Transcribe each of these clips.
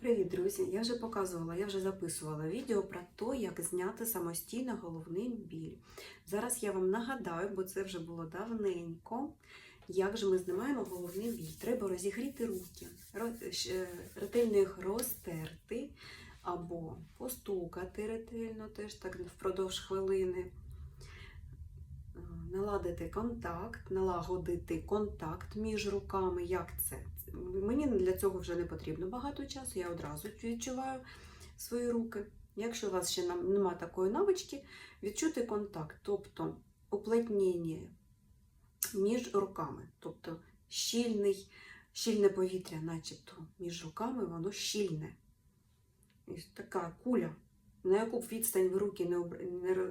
Привіт, друзі! Я вже показувала, я вже записувала відео про те, як зняти самостійно головний біль. Зараз я вам нагадаю, бо це вже було давненько. Як же ми знімаємо головний біль? Треба розігріти руки, ретельно їх розтерти або постукати ретельно, теж так впродовж хвилини. Наладити контакт, налагодити контакт між руками. Як це? Мені для цього вже не потрібно багато часу, я одразу відчуваю свої руки. Якщо у вас ще нам- нема такої навички, відчути контакт, тобто уплотнення між руками, тобто щільний, щільне повітря, начебто між руками, воно щільне. І така куля, на яку б відстань ви руки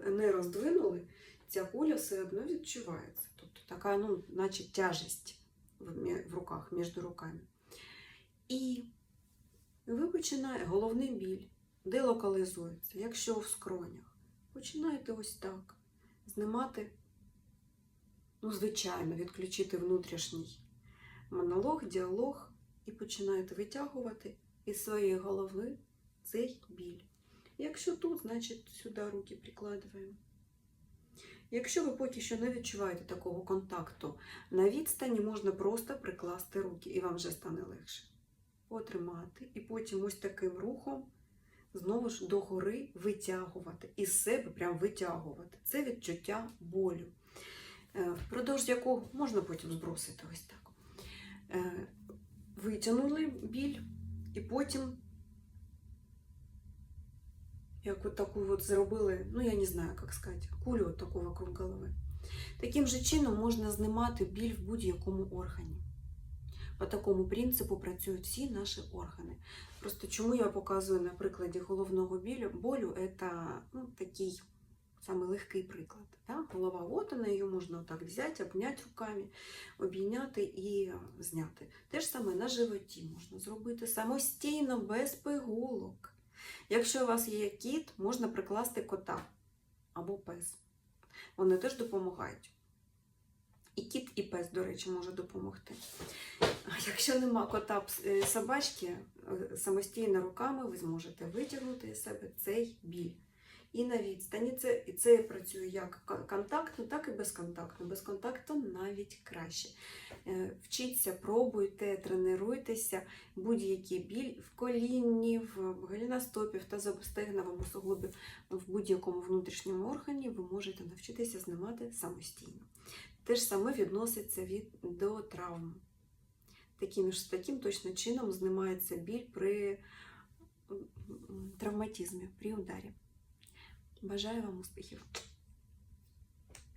не роздвинули, ця куля все одно відчувається. Тобто така, ну, наче тяжесть в, руках, між руками. І ви починаєте, головний біль, де локалізується, якщо в скронях, починаєте ось так знімати, ну, звичайно, відключити внутрішній монолог, діалог і починаєте витягувати із своєї голови цей біль. Якщо тут, значить сюди руки прикладуємо. Якщо ви поки що не відчуваєте такого контакту на відстані, можна просто прикласти руки, і вам вже стане легше. Потримати, і потім ось таким рухом знову ж догори витягувати. Із себе прям витягувати. Це відчуття болю. Е, Впродовж якого можна потім збросити ось так. Е, Витягнули біль, і потім як от таку от зробили, ну я не знаю, як сказати, кулю от таку вокруг голови. Таким же чином можна знімати біль в будь-якому органі. По такому принципу працюють всі наші органи. Просто чому я показую на прикладі головного білю, болю, це ну, такий самий легкий приклад. Да? Голова, от вона, її можна так взяти, обняти руками, обійняти і зняти. Те ж саме на животі можна зробити самостійно, без пигулок. Якщо у вас є кіт, можна прикласти кота або пес. Вони теж допомагають. І кіт, і пес, до речі, може допомогти. Якщо нема кота е, собачки, е, самостійно руками ви зможете витягнути з себе цей біль. І на відстані це, це працює як контактно, так і безконтактно. Безконтактно навіть краще. Е, Вчіться, пробуйте, тренуйтеся, будь-який біль в колінні, в голіностопі, в тазостегновому суглобі, в будь-якому внутрішньому органі ви можете навчитися знімати самостійно. Те ж саме відноситься від, до травм. Таким, ж- таким точно чином знімається біль при травматизмі, при ударі. Бажаю вам успіхів!